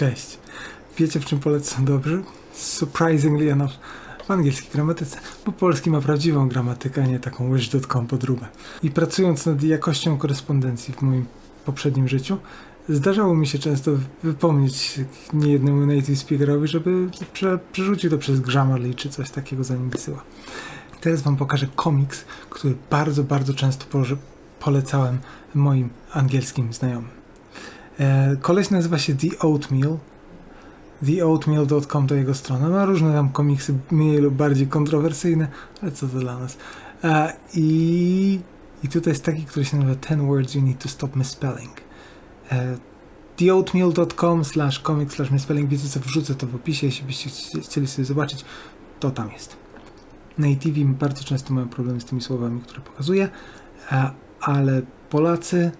Cześć. Wiecie w czym Polacy są dobrzy? Surprisingly enough w angielskiej gramatyce, bo polski ma prawdziwą gramatykę, a nie taką wish.com podróbę. I pracując nad jakością korespondencji w moim poprzednim życiu, zdarzało mi się często wypomnieć niejednemu native speakerowi, żeby prze, przerzucił to przez Grammarly czy coś takiego zanim wysyła. Teraz wam pokażę komiks, który bardzo, bardzo często polecałem moim angielskim znajomym. E, koleś nazywa się The Oatmeal. TheOatmeal.com to jego strona. Ma różne tam komiksy, mniej lub bardziej kontrowersyjne, ale co to dla nas. E, i, I tutaj jest taki, który się nazywa 10 Words You Need to Stop Misspelling. E, TheOatmeal.com slash comic slash misspelling. Wiecie co, wrzucę to w opisie, jeśli byście chci- chcieli sobie zobaczyć, to tam jest. Nativi bardzo często mają problemy z tymi słowami, które pokazuję, ale Polacy,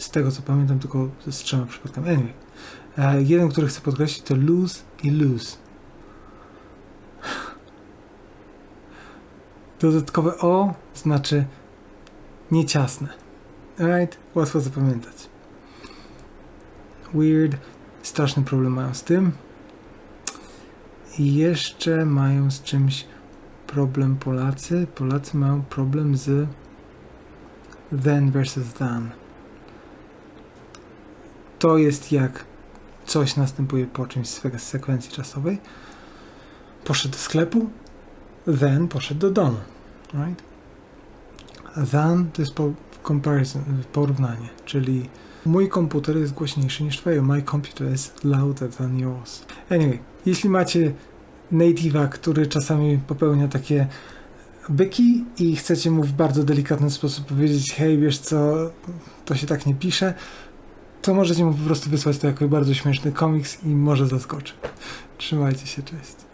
z tego co pamiętam, tylko z trzema przypadkami. Anyway, e, jeden, który chcę podkreślić, to lose i lose. Dodatkowe O znaczy nieciasne. Right? Łatwo zapamiętać. Weird. Straszny problem mają z tym. I jeszcze mają z czymś problem Polacy. Polacy mają problem z then versus than. To jest jak coś następuje po czymś z sekwencji czasowej. Poszedł do sklepu, then poszedł do domu. Right? A than to jest po comparison, porównanie, czyli mój komputer jest głośniejszy niż twoje. My computer is louder than yours. Anyway, jeśli macie native'a, który czasami popełnia takie byki i chcecie mu w bardzo delikatny sposób powiedzieć, hej, wiesz co, to się tak nie pisze, to możecie mu po prostu wysłać to jako bardzo śmieszny komiks i może zaskoczy. Trzymajcie się, cześć.